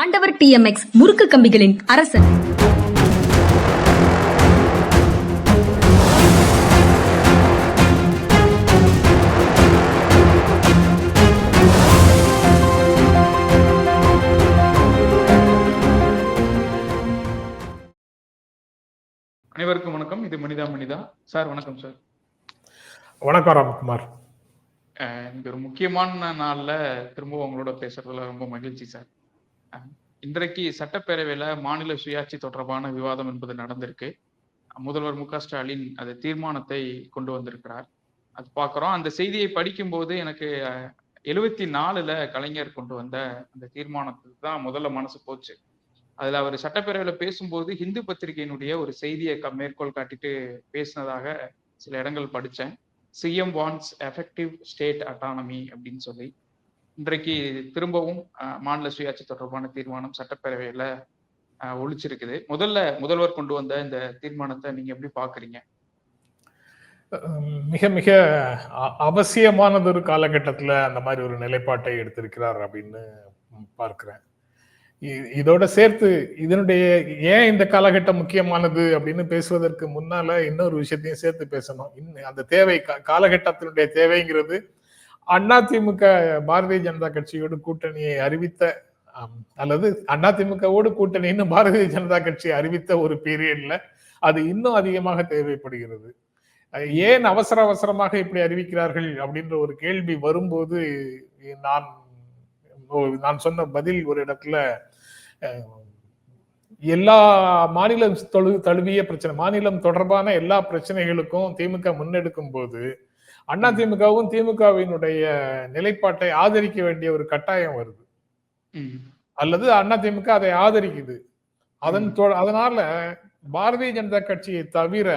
ஆண்டவர் டிஎம்எக்ஸ் முறுக்கு கம்பிகளின் அரசன். அனைவருக்கும் வணக்கம். இது மனிதா மனிதா. சார் வணக்கம் சார். வணக்கம் ராம்குமார். இந்த ஒரு முக்கியமான நாள்ல திரும்ப உங்களோட பேசுறதுல ரொம்ப மகிழ்ச்சி சார். இன்றைக்கு சட்டப்பேரவையில மாநில சுயாட்சி தொடர்பான விவாதம் என்பது நடந்திருக்கு. முதல்வர் மு க ஸ்டாலின் அது தீர்மானத்தை கொண்டு வந்திருக்கிறார். அது பார்க்குறோம். அந்த செய்தியை படிக்கும்போது எனக்கு எழுவத்தி நாலுல கலைஞர் கொண்டு வந்த அந்த தீர்மானத்துக்கு தான் முதல்ல மனசு போச்சு. அதுல அவர் சட்டப்பேரவையில பேசும்போது ஹிந்து பத்திரிகையினுடைய ஒரு செய்தியை க- மேற்கோள் காட்டிட்டு பேசினதாக சில இடங்கள் படித்தேன் CM wants effective state autonomy அப்படின்னு சொல்லி. இன்றைக்கு திரும்பவும் மாநில சுயாட்சி தொடர்பான தீர்மானம் சட்டப்பேரவையில ஒழிச்சிருக்குது. முதல்ல முதல்வர் கொண்டு வந்த இந்த தீர்மானத்தை நீங்க எப்படி பாக்குறீங்க? மிக மிக அ- அவசியமானது ஒரு காலகட்டத்தில் அந்த மாதிரி ஒரு நிலைப்பாட்டை எடுத்திருக்கிறார் அப்படின்னு பார்க்கிறேன். இதோட சேர்த்து இதனுடைய ஏன் இந்த காலகட்டம் முக்கியமானது அப்படின்னு பேசுவதற்கு முன்னால இன்னொரு விஷயத்தையும் சேர்த்து பேசணும். இன்னும் அந்த தேவை காலகட்டத்தினுடைய தேவைங்கிறது அதிமுக பாரதிய ஜனதா கட்சியோடு கூட்டணியை அறிவித்த அல்லது அதிமுகவோடு கூட்டணின்னு பாரதிய ஜனதா கட்சி அறிவித்த ஒரு பீரியட்ல அது இன்னும் அதிகமாக தேவைப்படுகிறது. ஏன் அவசர அவசரமாக இப்படி அறிவிக்கிறார்கள் அப்படின்ற ஒரு கேள்வி வரும்போது நான் நான் சொன்ன பதில் ஒரு இடத்துல எல்லா மாநிலம் தொழு தழுவிய பிரச்சனை மாநிலம் தொடர்பான எல்லா பிரச்சனைகளுக்கும் திமுக முன்னெடுக்கும் போது அண்ணா திமுகவும் திமுகவினுடைய நிலைப்பாட்டை ஆதரிக்க வேண்டிய ஒரு கட்டாயம் வருது. அல்லது அண்ணா திமுக அதை ஆதரிக்குது. அதன் அதனால பாரதிய ஜனதா கட்சியை தவிர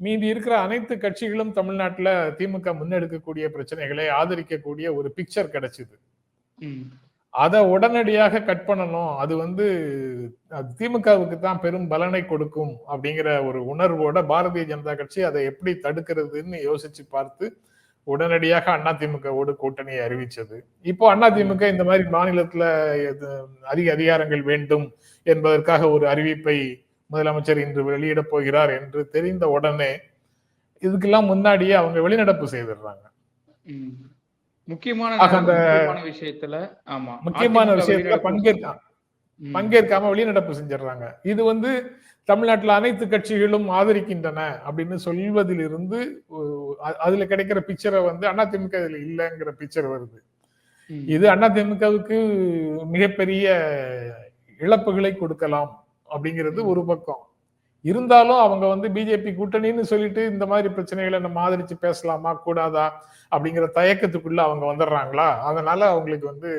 மீதி இருக்கிற அனைத்து கட்சிகளும் தமிழ்நாட்டுல திமுக முன்னெடுக்கக்கூடிய பிரச்சனைகளை ஆதரிக்கக்கூடிய ஒரு பிக்சர் கிடைச்சது. அதை உடனடியாக கட் பண்ணணும். அது வந்து அது திமுகவுக்கு தான் பெரும் பலனை கொடுக்கும் அப்படிங்கிற ஒரு உணர்வோட பாரதிய ஜனதா கட்சி அதை எப்படி தடுக்கிறதுன்னு யோசிச்சு பார்த்து உடனடியாக அதிமுகவோடு கூட்டணியை அறிவிச்சது. இப்போ அதிமுக இந்த மாதிரி மாநிலத்துல அதிக அதிகாரங்கள் வேண்டும் என்பதற்காக ஒரு அறிவிப்பை முதலமைச்சர் இன்று வெளியிட போகிறார் என்று தெரிந்த உடனே இதுக்கெல்லாம் முன்னாடியே அவங்க வெளிநடப்பு செய்திடுறாங்க. முக்கியமான விஷயத்துல ஆமா. முக்கியமான விஷயத்துல வெளியிடப்போ- பங்கேற்க ம், பங்கேற்காம வெளிநடப்பு செஞ்சிடுறாங்க இது வந்து தமிழ்நாட்டுல அனைத்து கட்சிகளும் ஆதரிக்கின்றன அப்படின்னு சொல்வதிலிருந்து அதுல கிடைக்கிற பிக்சரை வந்து அதிமுக இதுல இல்லைங்கிற பிக்சர் வருது. இது அதிமுகவுக்கு மிகப்பெரிய இழப்புகளை கொடுக்கலாம் அப்படிங்கிறது ஒரு பக்கம். இருந்தாலும் அவங்க வந்து பிஜேபி கூட்டணின்னு சொல்லிட்டு இந்த மாதிரி பிரச்சனைகளை நம்ம ஆதரிச்சு பேசலாமா கூடாதா அப்படிங்கிற தயக்கத்துக்குள்ள அவங்க வந்துடுறாங்களா? அதனால அவங்களுக்கு வந்து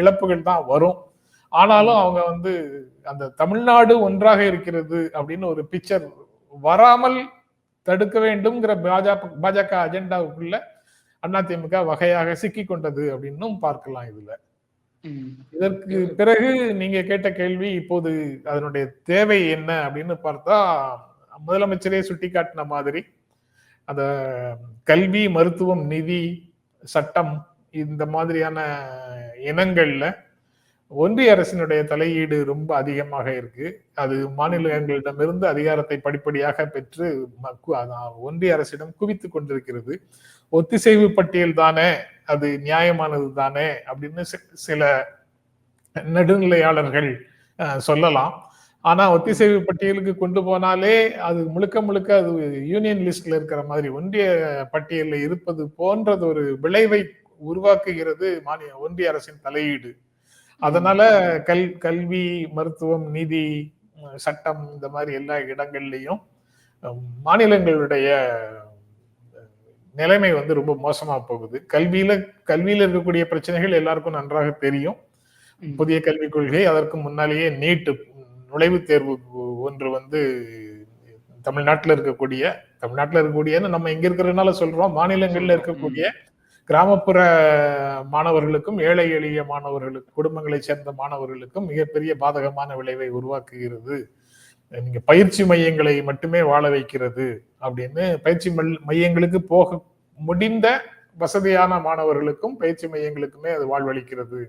இழப்புகள் தான் வரும். ஆனாலும் அவங்க வந்து அந்த தமிழ்நாடு ஒன்றாக இருக்கிறது அப்படின்னு ஒரு பிக்சர் வராமல் தடுக்க வேண்டும்ங்கிற பாஜக பாஜக அஜெண்டாவுக்குள்ள அதிமுக வகையாக சிக்கி கொண்டது அப்படின்னும் பார்க்கலாம் இதுல. இதற்கு பிறகு நீங்க கேட்ட கேள்வி இப்போது அதனுடைய தேவை என்ன அப்படின்னு பார்த்தா முதலமைச்சரே சுட்டிக்காட்டின மாதிரி அந்த கல்வி மருத்துவம் நிதி சட்டம் இந்த மாதிரியான இனங்கள்ல ஒன்றிய அரசினுடைய தலையீடு ரொம்ப அதிகமாக இருக்கு. அது மாநிலங்களிடமிருந்து அதிகாரத்தை படிப்படியாக பெற்று ம- ஒன்றிய அரசிடம் குவித்து கொண்டிருக்கிறது. ஒத்திசைவு பட்டியல் தானே அது நியாயமானது தானே அப்படின்னு சில நடுநிலையாளர்கள் சொல்லலாம். ஆனா ஒத்திசைவு பட்டியலுக்கு கொண்டு போனாலே அது முழுக்க முழுக்க அது யூனியன் லிஸ்ட்ல இருக்கிற மாதிரி ஒன்றிய பட்டியலில் இருப்பது போன்றது ஒரு விளைவை உருவாக்குகிறது மாநில ஒன்றிய அரசின் தலையீடு. அதனால கல் கல்வி மருத்துவம் நீதி சட்டம் இந்த மாதிரி எல்லா இடங்கள்லையும் மாநிலங்களுடைய நிலைமை வந்து ரொம்ப மோசமா போகுது. கல்வியில கல்வியில இருக்கக்கூடிய பிரச்சனைகள் எல்லாருக்கும் நன்றாக தெரியும். புதிய கல்விக் கொள்கை அதற்கு முன்னாலேயே நீட்டு நுழைவுத் தேர்வு ஒன்று வந்து தமிழ்நாட்டில் இருக்கக்கூடிய தமிழ்நாட்டில் இருக்கக்கூடியன்னு நம்ம இங்க இருக்கிறதுனால சொல்றோம். மாநிலங்கள்ல இருக்கக்கூடிய கிராமப்புற மாணவர்களுக்கும் ஏழை எளிய மாணவர்களுக்கு குடும்பங்களைச் சேர்ந்த மாணவர்களுக்கும் மிகப்பெரிய பாதகமான விளைவை உருவாக்குகிறது. நீங்க பயிற்சி மையங்களை மட்டுமே வாழ வைக்கிறது அப்படின்னு பயிற்சி மல்- மையங்களுக்கு போக முடிந்த வசதியான மாணவர்களுக்கும் பயிற்சி மையங்களுக்குமே அது வாழ்வளிக்கிறது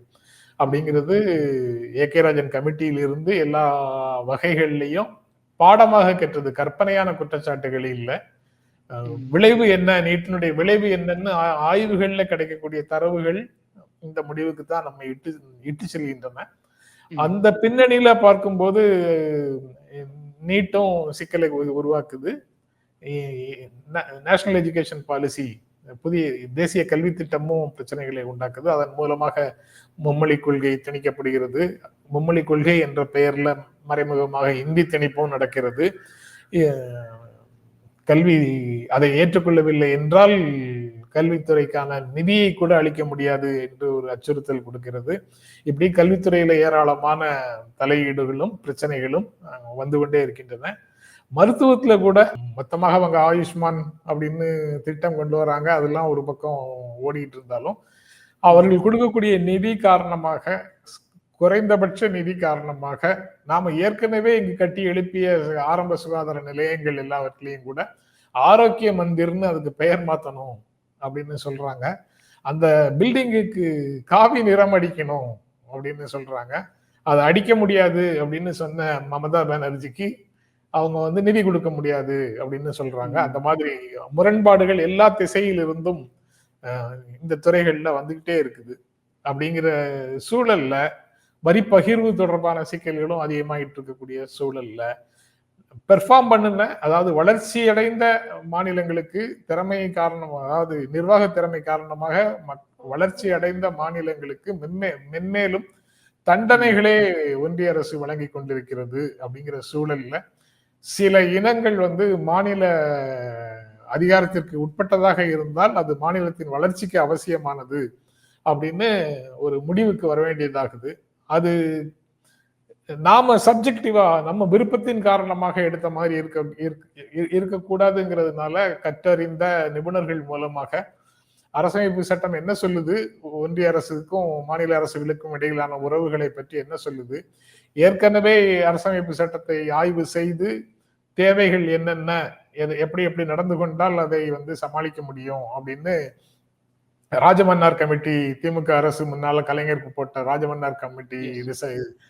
அப்படிங்கிறது ஏ. கே. ராஜன் கமிட்டியில் இருந்து எல்லா வகைகள்லையும் பாடமாக கற்றது. கற்பனையான குற்றச்சாட்டுகள் இல்லை. விளைவு என்ன நீட்டினுடைய விளைவு என்னன்னு ஆய்வுகள்ல கிடைக்கக்கூடிய தரவுகள் இந்த முடிவுக்கு தான் நம்ம இட்டு இட்டு செல்கின்றன. அந்த பின்னணியில பார்க்கும்போது நீட்டும் சிக்கலை உரு- உருவாக்குது. நேஷனல் எஜுகேஷன் பாலிசி புதிய தேசிய கல்வி திட்டமும் பிரச்சனைகளை உண்டாக்குது. அதன் மூலமாக மும்மொழி கொள்கை திணிக்கப்படுகிறது. மும்மொழி கொள்கை என்ற பெயர்ல மறைமுகமாக இந்தி திணிப்பும் நடக்கிறது. கல்வி அதை ஏற்றுக்கொள்ளவில்லை என்றால் கல்வித்துறைக்கான நிதியை கூட அளிக்க முடியாது என்று ஒரு அச்சுறுத்தல் கொடுக்கிறது. இப்படி கல்வித்துறையில ஏராளமான தலையீடுகளும் பிரச்சனைகளும் வந்து கொண்டே இருக்கின்றன. மருத்துவத்துல கூட மொத்தமாக அவங்க ஆயுஷ்மான் அப்படின்னு திட்டம் கொண்டு வராங்க. அதெல்லாம் ஒரு பக்கம் ஓடிட்டு இருந்தாலும் அவர்கள் கொடுக்கக்கூடிய நிதி காரணமாக குறைந்தபட்ச நிதி காரணமாக நாம ஏற்கனவே இங்கு கட்டி எழுப்பிய ஆரம்ப சுகாதார நிலையங்கள் எல்லாவற்றிலையும் கூட ஆரோக்கிய மந்திர்னு அதுக்கு பெயர் மாத்தணும் அப்படின்னு சொல்றாங்க. அந்த பில்டிங்குக்கு காவி நிறம் அடிக்கணும் அப்படின்னு சொல்றாங்க. அதை அடிக்க முடியாது அப்படின்னு சொன்ன மமதா பானர்ஜிக்கு அவங்க வந்து நிதி கொடுக்க முடியாது அப்படின்னு சொல்றாங்க. அந்த மாதிரி முரண்பாடுகள் எல்லா திசையிலிருந்தும் இந்த துறைகள்ல வந்துகிட்டே இருக்குது. அப்படிங்கிற சூழல்ல வரி பகிர்வு தொடர்பான சிக்கல்களும் அதிகமாகிட்டு இருக்கக்கூடிய சூழல்ல பெர்ஃபார்ம் பண்ணுன அதாவது வளர்ச்சி அடைந்த மாநிலங்களுக்கு திறமை காரணமாக அதாவது நிர்வாக திறமை காரணமாக வளர்ச்சி அடைந்த மாநிலங்களுக்கு மென்மே மென்மேலும் தண்டனைகளே ஒன்றிய அரசு வழங்கி கொண்டிருக்கிறது அப்படிங்கிற சூழல்ல சில இனங்கள் வந்து மாநில அதிகாரத்திற்கு உட்பட்டதாக இருந்தால் அது மாநிலத்தின் வளர்ச்சிக்கு அவசியமானது அப்படின்னு ஒரு முடிவுக்கு வர வேண்டியதாகுது. அது நாம சப்ஜெக்டிவா நம்ம விருப்பத்தின் காரணமாக எடுத்த மாதிரி இருக்க இருக்கக்கூடாதுங்கிறதுனால கற்றறிந்த நிபுணர்கள் மூலமாக அரசமைப்பு சட்டம் என்ன சொல்லுது? ஒன்றிய அரசுக்கும் மாநில அரசுகளுக்கும் இடையிலான உறவுகளை பற்றி என்ன சொல்லுது? ஏற்கனவே அரசமைப்பு சட்டத்தை ஆய்வு செய்து தேவைகள் என்னென்ன எது- எப்படி எப்படி நடந்து கொண்டால் அதை வந்து சமாளிக்க முடியும் அப்படின்னு ராஜமன்னார் கமிட்டி திமுக அரசு முன்னால கலைஞருக்கு போட்ட ராஜமன்னார் கமிட்டி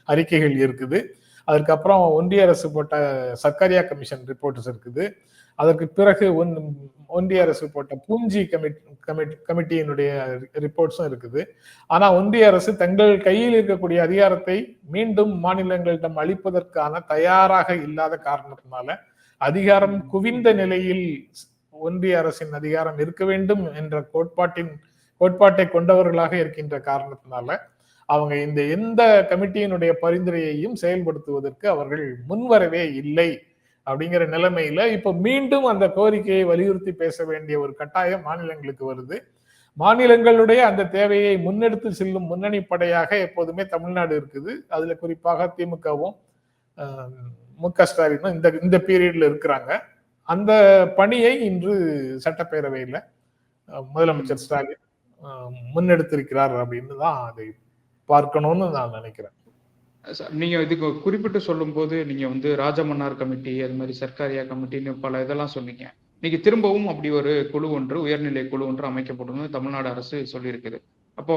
அறிக்கைகள் இருக்குது. அதுக்கப்புறம் ஒன்றிய அரசு போட்ட சர்க்காரியா கமிஷன் ரிப்போர்ட்ஸ் இருக்குது. அதற்கு பிறகு ஒன்- ஒன்றிய அரசு போட்ட பூஞ்சி கமிட் கமிட் கமிட்டியினுடைய ரிப்போர்ட்ஸும் இருக்குது. ஆனா ஒன்றிய அரசு தங்கள் கையில் இருக்கக்கூடிய அதிகாரத்தை மீண்டும் மாநிலங்களிடம் அளிப்பதற்கான தயாராக இல்லாத காரணத்தினால அதிகாரம் குவிந்த நிலையில் ஒன்றிய அரசின் அதிகாரம் இருக்க வேண்டும் என்ற கோட்பாட்டின் கோட்பாட்டை கொண்டவர்களாக இருக்கின்ற காரணத்தினால அவங்க இந்த எந்த கமிட்டியினுடைய பரிந்துரையையும் செயல்படுத்துவதற்கு அவர்கள் முன்வரவே இல்லை அப்படிங்கிற நிலைமையில இப்ப மீண்டும் அந்த கோரிக்கையை வலியுறுத்தி பேச வேண்டிய ஒரு கட்டாயம் மாநிலங்களுக்கு வருது. மாநிலங்களுடைய அந்த தேவையை முன்னெடுத்து செல்லும் முன்னணி படையாக எப்போதுமே தமிழ்நாடு இருக்குது. அதுல குறிப்பாக திமுகவும் மு க ஸ்டாலினும் இந்த இந்த பீரியட்ல இருக்கிறாங்க. அந்த பணியை இன்று சட்டப்பேரவையில முதலமைச்சர் ஸ்டாலின் முன்னெடுத்திருக்கிறார் அப்படின்னு தான் அதை பார்க்கணும்னு நான் நினைக்கிறேன். சார், நீங்க இதுக்கு குறிப்பிட்டு சொல்லும்போது நீங்க வந்து ராஜமன்னார் கமிட்டி அது மாதிரி சர்க்காரியா கமிட்டின்னு பல இதெல்லாம் சொன்னீங்க. நீங்க திரும்பவும் அப்படி ஒரு குழு ஒன்று உயர்நிலை குழு ஒன்று அமைக்கப்படும் தமிழ்நாடு அரசு சொல்லியிருக்குது. அப்போ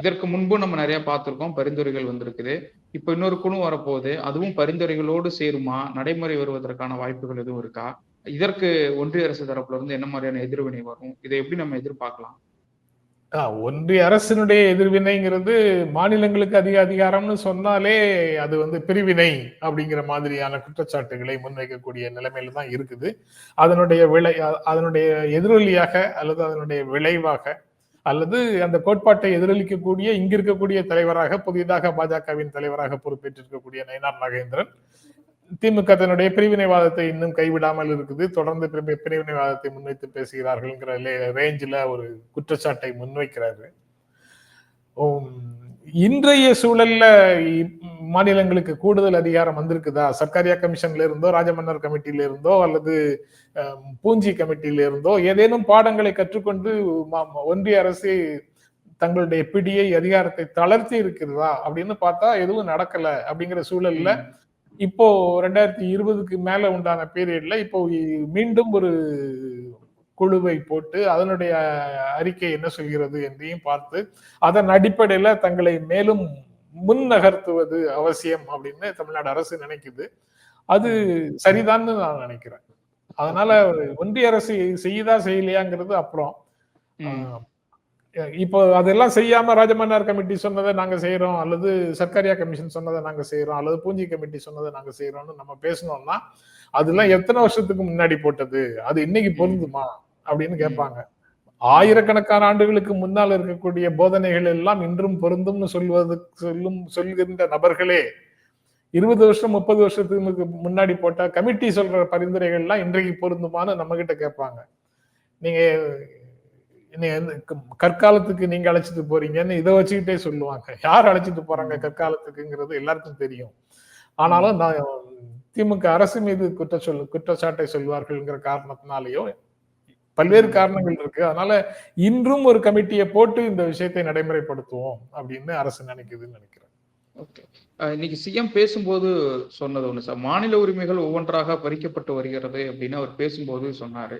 இதற்கு முன்பு நம்ம நிறைய பார்த்திருக்கோம் பரிந்துரைகள் வந்திருக்குது. இப்போ இன்னொரு குழு வரப்போகுது. அதுவும் பரிந்துரைகளோடு சேருமா? நடைமுறை வருவதற்கான வாய்ப்புகள் எதுவும் இருக்கா? இதற்கு ஒன்றிய அரசு தரப்புல இருந்து என்ன மாதிரியான எதிர்வினை வரும்? இதை எப்படி நம்ம எதிர்பார்க்கலாம்? ஒன்றிய அரசினுடைய எதிர்வினைங்கிறது மாநிலங்களுக்கு அதிக அதிகாரம்னு சொன்னாலே அது வந்து பிரிவினை அப்படிங்கிற மாதிரியான குற்றச்சாட்டுகளை முன்வைக்கக்கூடிய நிலைமையில தான் இருக்குது. அதனுடைய விளை அதனுடைய எதிரொலியாக அல்லது அதனுடைய விளைவாக அல்லது அந்த கோட்பாட்டை எதிரொலிக்கக்கூடிய இங்க இருக்கக்கூடிய தலைவராக புதிதாக பாஜகவின் தலைவராக பொறுப்பேற்றிருக்கக்கூடிய நயனார் நாகேந்திரன் திமுக தன்னுடைய பிரிவினைவாதத்தை இன்னும் கைவிடாமல் இருக்குது. தொடர்ந்து பிரிவினைவாதத்தை முன்வைத்து பேசுகிறார்கள்ங்கிற ரேஞ்சில் ஒரு குற்றச்சாட்டை முன்வைக்கிறாரு. இன்றைய சூழல்ல இ- மாநிலங்களுக்கு கூடுதல் அதிகாரம் வந்திருக்குதா? சர்க்காரியா கமிஷன்ல இருந்தோ ராஜமன்னர் கமிட்டியில இருந்தோ அல்லது பூஞ்சி கமிட்டியில இருந்தோ ஏதேனும் பாடங்களை கற்றுக்கொண்டு ஒன்றிய அரசு தங்களுடைய பிடியை அதிகாரத்தை தளர்த்தி இருக்கிறதா? அப்படின்னு பார்த்தா எதுவும் நடக்கல அப்படிங்கிற சூழல்ல இப்போ ரெண்டாயிரத்தி இருபதுக்கு மேல உண்டான பீரியட்ல இப்போ மீண்டும் ஒரு குழுவை போட்டு அதனுடைய அறிக்கை என்ன சொல்கிறது என்றையும் பார்த்து அதன் அடிப்படையில தங்களை மேலும் முன் நகர்த்துவது அவசியம் அப்படின்னு தமிழ்நாடு அரசு நினைக்குது. அது சரிதான்னு நான் நினைக்கிறேன். அதனால ஒன்றிய அரசு செய்யுதா செய்யலையாங்கிறது அப்புறம். இப்போ அதெல்லாம் செய்யாம ராஜமன்னார் கமிட்டி சொன்னதை நாங்க செய்யறோம் அல்லது சர்க்காரியா கமிஷன் சொன்னதை நாங்க செய்யறோம் அல்லது பூஞ்சி கமிட்டி சொன்னதை நாங்க செய்யறோம்னு நம்ம பேசணும்னா அதெல்லாம் எத்தனை வருஷத்துக்கு முன்னாடி போட்டது? அது இன்னைக்கு பொருந்துமா? அப்படின்னு கேட்பாங்க. ஆயிரக்கணக்கான ஆண்டுகளுக்கு முன்னால் இருக்கக்கூடிய போதனைகள் எல்லாம் இன்றும் பொருந்தும்னு சொல்வது சொல்லும் சொல்கின்ற நபர்களே இருபது வருஷம் முப்பது வருஷத்துக்கு முன்னாடி போட்ட கமிட்டி சொல்ற பரிந்துரைகள்லாம் இன்றைக்கு பொருந்துமான்னு நம்ம கிட்ட கேட்பாங்க. நீங்க கற்காலத்துக்கு நீங்க அழைச்சிட்டு போறீங்கன்னு இதை வச்சுக்கிட்டே சொல்லுவாங்க. யார் அழைச்சிட்டு போறாங்க கற்காலத்துக்குங்கிறது எல்லாருக்கும் தெரியும். ஆனாலும் நான் திமுக அரசு மீது குற்ற சொல் குற்றச்சாட்டை சொல்வார்கள்ங்கிற காரணத்தினாலேயோ பல்வேறு காரணங்கள் இருக்கு. அதனால இன்றும் ஒரு கமிட்டியை போட்டு இந்த விஷயத்தை நடைமுறைப்படுத்துவோம் அப்படின்னு அரசு நினைக்குதுன்னு நினைக்கிறேன். ஓகே. இன்னைக்கு சிஎம் பேசும்போது சொன்னது ஒண்ணு சார். மாநில உரிமைகள் ஒவ்வொன்றாக பறிக்கப்பட்டு வருகிறது அப்படின்னு அவர் பேசும்போது சொன்னாரு.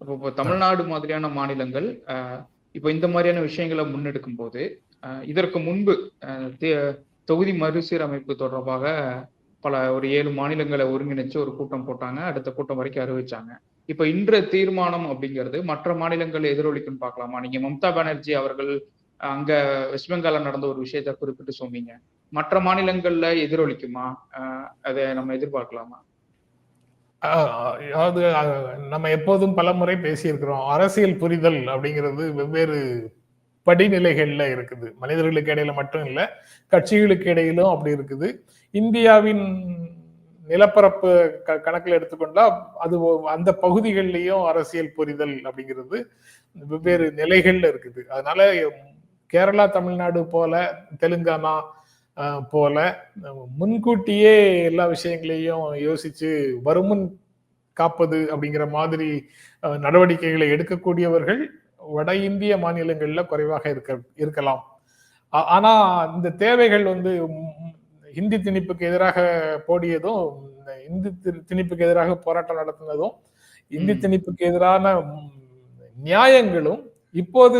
அப்போ இப்போ தமிழ்நாடு மாதிரியான மாநிலங்கள் அஹ், இப்போ இந்த மாதிரியான விஷயங்களை முன்னெடுக்கும் போது அஹ், இதற்கு முன்பு அஹ், தொகுதி மறுசீரமைப்பு தொடர்பாக பல ஒரு ஏழு மாநிலங்களை ஒருங்கிணைச்சு ஒரு கூட்டம் போட்டாங்க. அடுத்த கூட்டம் வரைக்கும் அறிவிச்சாங்க. இப்ப இன்ற தீர்மானம் அப்படிங்கிறது மற்ற மாநிலங்கள் எதிரொலிக்குன்னு பார்க்கலாமா? நீங்க மம்தா பானர்ஜி அவர்கள் அங்க வெஸ்ட் பெங்கால நடந்த ஒரு விஷயத்த குறிப்பிட்டு சொன்னீங்க. மற்ற மாநிலங்கள்ல எதிரொலிக்குமா? அஹ் அதை நம்ம எதிர்பார்க்கலாமா? அதாவது நம்ம எப்போதும் பலமுறை பேசியிருக்கிறோம். அரசியல் புரிதல் அப்படிங்கிறது வெவ்வேறு படிநிலைகள்ல இருக்குது. மனிதர்களுக்கு இடையில மட்டும் இல்லை கட்சிகளுக்கு இடையிலும் அப்படி இருக்குது. இந்தியாவின் நிலப்பரப்பு க- கணக்கில் எடுத்துக்கொண்டா அது அந்த பகுதிகள்லயும் அரசியல் புரிதல் அப்படிங்கிறது வெவ்வேறு நிலைகள்ல இருக்குது. அதனால கேரளா தமிழ்நாடு போல தெலுங்கானா போல முன்கூட்டியே எல்லா விஷயங்களையும் யோசிச்சு வருமுன் காப்பது அப்படிங்கிற மாதிரி நடவடிக்கைகளை எடுக்கக்கூடியவர்கள் வட இந்திய மாநிலங்கள்ல குறைவாக இருக்க இருக்கலாம் ஆனா இந்த தேவைகள் வந்து ஹிந்தி திணிப்புக்கு எதிராக போடியதும் இந்த திணிப்புக்கு எதிராக போராட்டம் நடத்தினதும் இந்தி. திணிப்புக்கு எதிரான நியாயங்களும் இப்போது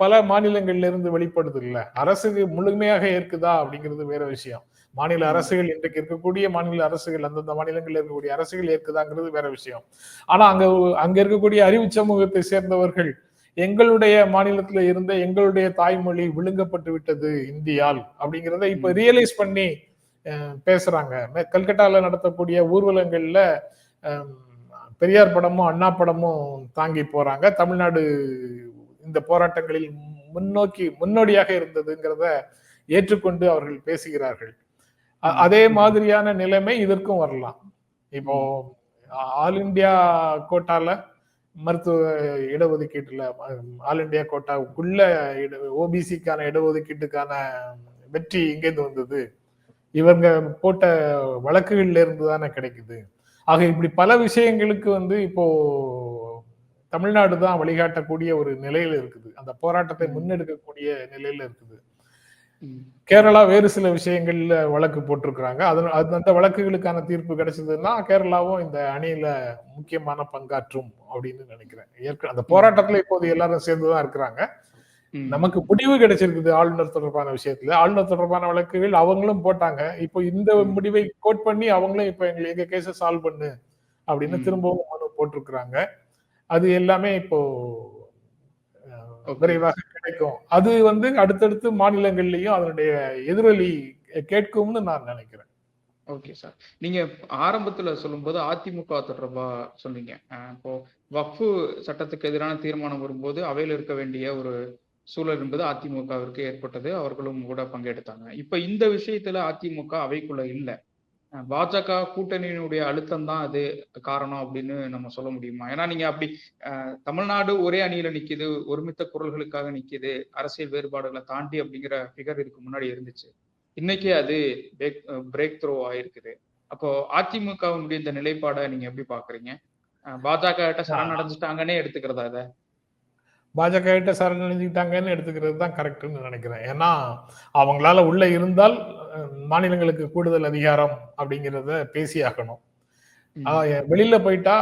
பல மாநிலங்கள்ல இருந்து வெளிப்படுது இல்ல. அரசுக்கு முழுமையாக ஏற்குதா அப்படிங்கிறது வேற விஷயம். மாநில. அரசுகள் இன்றைக்கு இருக்கக்கூடிய மாநில அரசுகள் அந்தந்த மாநிலங்கள்ல இருக்கக்கூடிய அரசுகள் ஏற்குதாங்கிறது வேற விஷயம். ஆனா அங்க அங்க இருக்கக்கூடிய அறிவு சமூகத்தை சேர்ந்தவர்கள் எங்களுடைய மாநிலத்துல இருந்த எங்களுடைய தாய்மொழி விழுங்கப்பட்டு விட்டது இந்தியால் அப்படிங்கிறத இப்ப. ரியலைஸ் பண்ணி பேசுறாங்க. கல்கட்டால நடத்தக்கூடிய ஊர்வலங்கள்ல பெரியார் படமும் அண்ணா படமும் தாங்கி போறாங்க. தமிழ்நாடு இந்த போராட்டங்களில் முன்னோக்கி முன்னோடியாக இருந்ததுங்கிறத ஏற்றுக்கொண்டு அவர்கள் பேசுகிறார்கள். அதே மாதிரியான நிலைமை இதற்கும் வரலாம். இப்போ ஆல் இந்தியா கோட்டால மருத்துவ இடஒதுக்கீட்டுல ஆல் இந்தியா கோட்டாவுக்குள்ள ஓபிசிக்கான இடஒதுக்கீட்டுக்கான வெற்றி எங்கேருந்து வந்தது? இவங்க போட்ட வழக்குகள்ல இருந்து தானே கிடைக்குது. ஆக இப்படி பல விஷயங்களுக்கு வந்து இப்போ தமிழ்நாடு தான் வழிகாட்டக்கூடிய ஒரு நிலையில இருக்குது அந்த போராட்டத்தை. முன்னெடுக்கக்கூடிய நிலையில இருக்குது. கேரளா வேறு சில விஷயங்கள்ல வழக்கு போட்டிருக்கிறாங்க அதன அது அந்த வழக்குகளுக்கான தீர்ப்பு கிடைச்சதுன்னா கேரளாவும் இந்த அணியில முக்கியமான பங்காற்றும் அப்படின்னு நினைக்கிறேன் ஏற்க அந்த போராட்டத்துல இப்போது எல்லாரும் சேர்ந்துதான் இருக்கிறாங்க. நமக்கு முடிவு கிடைச்சிருக்குது ஆளுநர் தொடர்பான விஷயத்துல ஆளுநர் தொடர்பான வழக்குகள் அவங்களும் போட்டாங்க இப்போ இந்த. முடிவை கோட் பண்ணி அவங்களும் இப்ப எங்க எங்க கேஸ சால்வ் பண்ணு அப்படின்னு. திரும்பவும் மனு போட்டிருக்கிறாங்க அது எல்லாமே இப்போ. விரைவாக கிடைக்கும். அது வந்து அடுத்தடுத்து மாநிலங்கள்லயும் அதனுடைய எதிரொலி கேட்கும்னு நான் நினைக்கிறேன். ஓகே சார் நீங்க ஆரம்பத்துல சொல்லும்போது அதிமுக தொடர்பா சொன்னீங்க. இப்போ வக்ஃபு சட்டத்துக்கு எதிரான தீர்மானம் வரும்போது அவையில் இருக்க வேண்டிய ஒரு சூழல் என்பது அதிமுகவிற்கு ஏற்பட்டது. அவர்களும் கூட பங்கெடுத்தாங்க. இப்ப இந்த விஷயத்துல அதிமுக அவைக்குள்ள இல்ல. பாஜக கூட்டணியினுடைய அழுத்தம் தான் அது காரணம் அப்படின்னு நம்ம சொல்ல முடியுமா? ஏன்னா நீங்க அப்படி தமிழ்நாடு ஒரே அணியில நிக்குது ஒருமித்த குரல்களுக்காக நிக்குது அரசியல் வேறுபாடுகளை தாண்டி அப்படிங்கிற ஃபிகர் இதுக்கு முன்னாடி இருந்துச்சு. இன்னைக்கு அது பிரேக் த்ரோ ஆயிருக்குது. அப்போ அதிமுகவினுடைய இந்த நிலைப்பாடை நீங்க எப்படி பாக்குறீங்க? பாஜக கிட்ட சரணடைஞ்சிட்டாங்கன்னே எடுத்துக்கிறதா இத? பாஜக கிட்ட சரணடைஞ்சுக்கிட்டாங்கன்னு எடுத்துக்கிறது தான் கரெக்ட்னு நினைக்கிறேன். ஏன்னா அவங்களால உள்ள இருந்தால் மாநிலங்களுக்கு கூடுதல் அதிகாரம் அப்படிங்கிறத பேசியாகணும் வெளியில போயிட்டா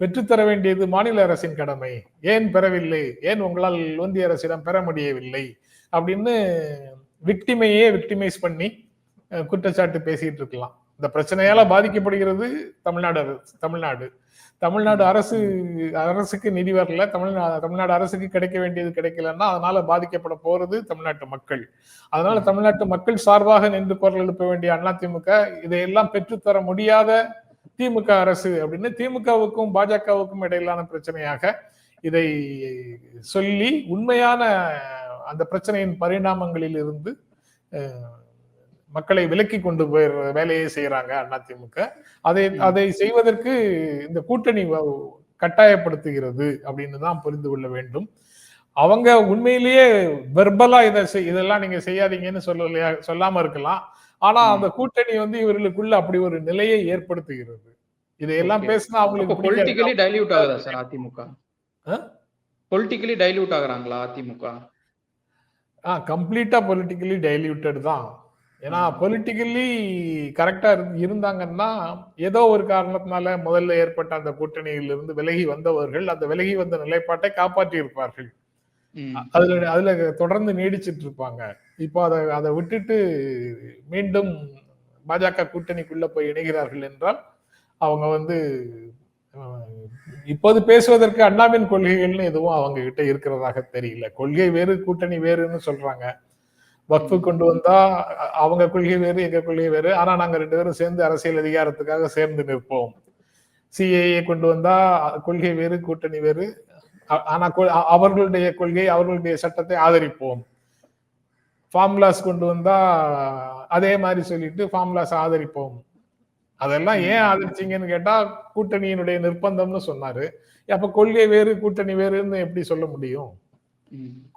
பெற்றுத்தர வேண்டியது மாநில அரசின் கடமை. ஏன் பெறவில்லை? ஏன் உங்களால் ஒன்றிய அரசிடம் பெற முடியவில்லை? அப்படின்னு விக்டிமையே விக்டிமைஸ் பண்ணி குற்றச்சாட்டு பேசிட்டு இருக்கலாம். இந்த பிரச்சனையால பாதிக்கப்படுகிறது தமிழ்நாடு அரசு தமிழ்நாடு. தமிழ்நாடு அரசு அரசுக்கு நிதி வரல தமிழ்நாடு தமிழ்நாடு அரசுக்கு கிடைக்க வேண்டியது கிடைக்கலன்னா அதனால பாதிக்கப்பட போறது தமிழ்நாட்டு மக்கள். அதனால தமிழ்நாட்டு மக்கள் சார்பாக நின்று குரல் எழுப்ப வேண்டிய அதிமுக இதையெல்லாம் பெற்றுத்தர முடியாத திமுக அரசு அப்படின்னு திமுகவுக்கும் பாஜகவுக்கும் இடையிலான பிரச்சனையாக இதை சொல்லி உண்மையான அந்த பிரச்சனையின் பரிணாமங்களில் இருந்து மக்களை விலக்கி கொண்டு போயிடுற வேலையை செய்யறாங்க அதிமுக அதை அதை செய்வதற்கு இந்த கூட்டணி கட்டாயப்படுத்துகிறது அப்படின்னு தான் புரிந்து கொள்ள வேண்டும் அவங்க உண்மையிலேயே வெர்பலா இதை இதெல்லாம் நீங்க செய்யாதீங்கன்னு சொல்லலையா சொல்லாம இருக்கலாம் ஆனா. அந்த கூட்டணி வந்து இவர்களுக்குள்ள அப்படி ஒரு நிலையை ஏற்படுத்துகிறது இதையெல்லாம். பேசினா அவங்களுக்கு. பொலிட்டிக்கலி டைல்யூட் ஆகுதா சார் அதிமுக? பொலிட்டிக்கலி டைல்யூட் ஆகுறாங்களா அதிமுக ஆ கம்ப்ளீட்டா பொலிட்டிக்கலி டைல்யூட்டட் தான் ஏன்னா பொலிட்டிக்கலி கரெக்டா இருந்தாங்கன்னா ஏதோ ஒரு காரணத்தினால முதல்ல ஏற்பட்ட அந்த கூட்டணியிலிருந்து விலகி வந்தவர்கள் அந்த விலகி வந்த நிலைப்பாட்டை காப்பாற்றி இருப்பார்கள். அதுல அதுல தொடர்ந்து நீடிச்சிட்டு இருப்பாங்க இப்போ அதை அதை விட்டுட்டு மீண்டும் பாஜக கூட்டணிக்குள்ள போய் இணைகிறார்கள் என்றால் அவங்க வந்து இப்போது பேசுவதற்கு அண்ணாவின் கொள்கைகள்னு எதுவும் அவங்க கிட்ட இருக்கிறதாக தெரியல. கொள்கை வேறு கூட்டணி வேறுன்னு சொல்றாங்க. வக்ஃபு கொண்டு வந்தா அவங்க கொள்கை வேறு எங்க கொள்கை வேறு. ஆனா நாங்க ரெண்டு பேரும் சேர்ந்து அரசியல் அதிகாரத்துக்காக சேர்ந்து நிற்போம். சிஏஏ கொண்டு வந்தா கொள்கை வேறு கூட்டணி வேறு. ஆனா அவர்களுடைய கொள்கை அவர்களுடைய சட்டத்தை ஆதரிப்போம். ஃபார்முலாஸ் கொண்டு வந்தா அதே மாதிரி சொல்லிட்டு ஃபார்முலாஸ் ஆதரிப்போம். அதெல்லாம் ஏன் ஆதரிச்சீங்கன்னு கேட்டா கூட்டணியினுடைய நிர்பந்தம்னு சொன்னாரு. அப்ப கொள்கை வேறு கூட்டணி வேறுன்னு எப்படி சொல்ல முடியும்.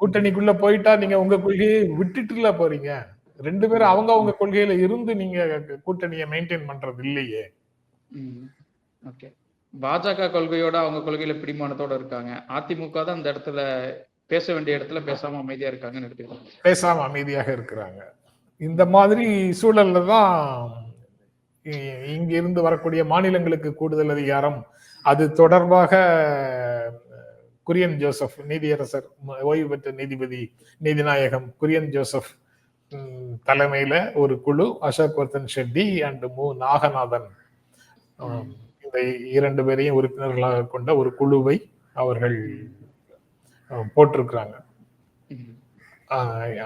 கூட்டணிக்குள்ள போயிட்டா நீங்க உங்க கொள்கையை விட்டுட்டுல போறீங்க. ரெண்டு பேரும் அவங்க அவங்க கொள்கையில இருந்து நீங்க கூட்டணியை மெயின்டைன் பண்றது இல்லையே. ஓகே. பாஜக கொள்கையோட அவங்க கொள்கையில பிடிமானத்தோட இருக்காங்க. அதிமுக தான் அந்த இடத்துல பேச வேண்டிய இடத்துல பேசாம அமைதியா இருக்காங்கன்னு எடுத்துக்கலாம் பேசாம அமைதியாக இருக்கிறாங்க. இந்த மாதிரி சூழல்ல தான் இ- இங்க இருந்து வரக்கூடிய மாநிலங்களுக்கு கூடுதல் அதிகாரம். அது தொடர்பாக குரியன் ஜோசப் நீதியரசர் ஓய்வு பெற்ற நீதிபதி நீதிநாயகம் குரியன் ஜோசப் தலைமையில ஒரு குழு அசோக் வர்தன் ஷெட்டி அண்ட் மு நாகநாதன். இந்த இரண்டு பேரையும் உறுப்பினர்களாக கொண்ட ஒரு குழுவை அவர்கள் போட்டிருக்கிறாங்க.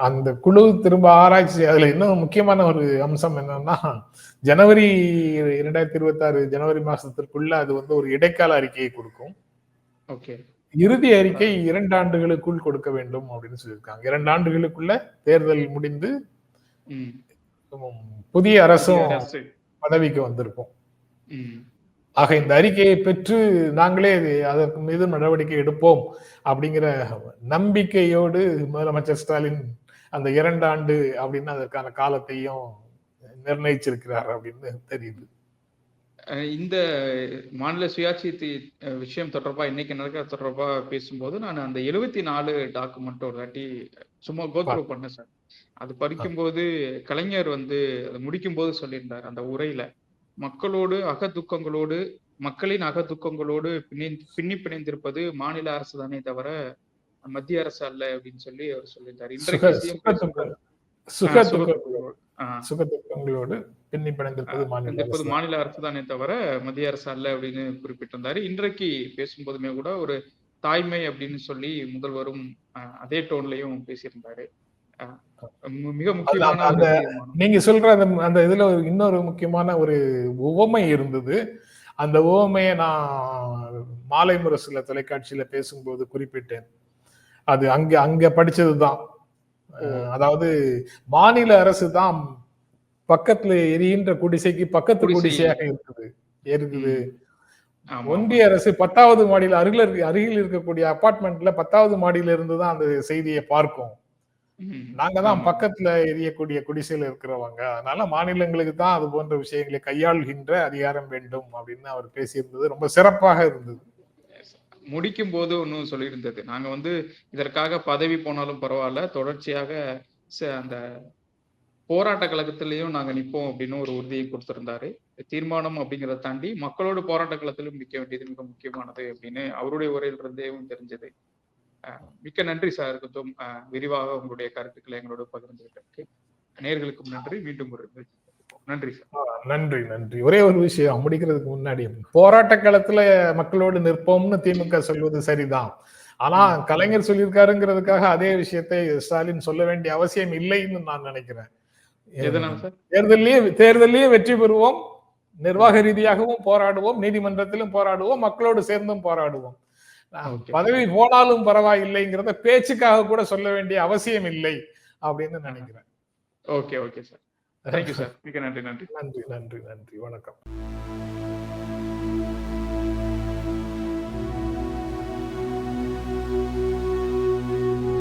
அந்த குழு திரும்ப ஆராய்ச்சி அதுல இன்னும் முக்கியமான ஒரு அம்சம் என்னன்னா ஜனவரி இரண்டாயிரத்தி இருபத்தி ஆறு ஜனவரி மாசத்திற்குள்ள அது வந்து ஒரு இடைக்கால அறிக்கையை கொடுக்கும். ஓகே. இறுதி அறிக்கை இரண்டு ஆண்டுகளுக்குள் கொடுக்க வேண்டும் அப்படின்னு சொல்லியிருக்காங்க இரண்டு ஆண்டுகளுக்குள்ள தேர்தல் முடிந்து புதிய அரசும் அரசு. பதவிக்கு வந்திருக்கும். ஆக இந்த அறிக்கையை பெற்று நாங்களே அதற்கு மீது நடவடிக்கை எடுப்போம் அப்படிங்கிற நம்பிக்கையோடு முதலமைச்சர் ஸ்டாலின் அந்த இரண்டு ஆண்டு அப்படின்னு அதற்கான காலத்தையும் நிர்ணயிச்சிருக்கிறார் அப்படின்னு தெரியுது இந்த மாநில சுயாட்சி விஷயம் தொடர்பா இன்னைக்கு நடக்கிற தொடர்பா பேசும்போது நான் அந்த எழுபத்தி நாலு டாக்குமெண்ட் ஒரு வாட்டி சும்மா கோத்ரூ பண்ணேன் சார். அது படிக்கும்போது கலைஞர் வந்து அதை முடிக்கும் போது சொல்லியிருந்தார் அந்த உரையில. மக்களோடு அகதுக்கங்களோடு மக்களின் அகதுக்கங்களோடு பின்னி பின்னி பிணைந்திருப்பது மாநில அரசு தானே தவிர மத்திய அரசு அல்ல அப்படின்னு சொல்லி அவர் சொல்லியிருந்தார். இன்றைக்கு சுக துக்கங்களோடு பின்னி பிணைந்திருப்பது மாநில மாநில அரசு. தானே தவிர மத்திய அரசு அல்ல அப்படின்னு குறிப்பிட்டிருந்தாரு. இன்றைக்கு பேசும்போதுமே கூட ஒரு தாய்மை அப்படின்னு சொல்லி முதல்வரும் அதே டோன்லயும் பேசியிருந்தாரு. மிக முக்கியமான அந்த-. நீங்க சொல்ற அந்த அந்த இதுல இன்னொரு முக்கியமான ஒரு உவமை இருந்தது. அந்த உவமையை நான் மாலை முரசுல தொலைக்காட்சியில பேசும்போது குறிப்பிட்டேன். அது அங்க அங்க படிச்சதுதான். அதாவது மாநில அரசு தான் பக்கத்துல எரிகின்ற குடிசைக்கு பக்கத்து குடிசை. குடிசையாக இருக்குது இருக்குது ஒன்றிய அரசு பத்தாவது மாடியில் அருகில் இருக்க அருகில் இருக்கக்கூடிய அபார்ட்மெண்ட்ல பத்தாவது மாடியில இருந்து தான் அந்த செய்தியை பார்க்கும். நாங்க தான். பக்கத்துல எரியக்கூடிய குடிசையில இருக்கிறவங்க. அதனால மாநிலங்களுக்கு தான் அது போன்ற விஷயங்களை கையாள்கின்ற அதிகாரம் வேண்டும் அப்படின்னு அவர் பேசியிருந்தது. ரொம்ப சிறப்பாக இருந்தது. முடிக்கும் போது ஒன்றும் சொல்லியிருந்தது. நாங்கள் வந்து இதற்காக பதவி போனாலும் பரவாயில்ல தொடர்ச்சியாக ச- அந்த போராட்ட கழகத்திலையும் நாங்கள் நிற்போம் அப்படின்னு ஒரு உறுதியை கொடுத்திருந்தாரு. தீர்மானம் அப்படிங்கிறத தாண்டி மக்களோட போராட்ட களத்திலும் நிற்க வேண்டியது மிக முக்கியமானது அப்படின்னு அவருடைய உரையிலிருந்தேவும் தெரிஞ்சது. மிக்க நன்றி சார். கொஞ்சம் விரிவாக உங்களுடைய கருத்துக்களை எங்களோட பகிர்ந்துகிட்டதுக்கு. நேர்களுக்கும் நன்றி. மீண்டும் ஒரு நிகழ்ச்சி நன்றி நன்றி நன்றி. ஒரே ஒரு விஷயம் முடிக்கிறதுக்கு முன்னாடி. போராட்ட களத்துல மக்களோடு நிற்போம்னு திமுக சொல்வது சரிதான். ஆனா கலைஞர் சொல்லியிருக்காருங்கிறதுக்காக அதே விஷயத்தை ஸ்டாலின் சொல்ல வேண்டிய அவசியம் இல்லைன்னு நான் நினைக்கிறேன். தேர்தலையே தேர்தலையே வெற்றி பெறுவோம். நிர்வாக ரீதியாகவும் போராடுவோம். நீதிமன்றத்திலும் போராடுவோம். மக்களோடு சேர்ந்தும் போராடுவோம். பதவி போனாலும் பரவாயில்லைங்கிறத பேச்சுக்காக கூட சொல்ல வேண்டிய அவசியம் இல்லை அப்படின்னு நினைக்கிறேன். Okay okay sir. Thank you sir மிக்க நன்றி நன்றி நன்றி நன்றி நன்றி. வணக்கம்.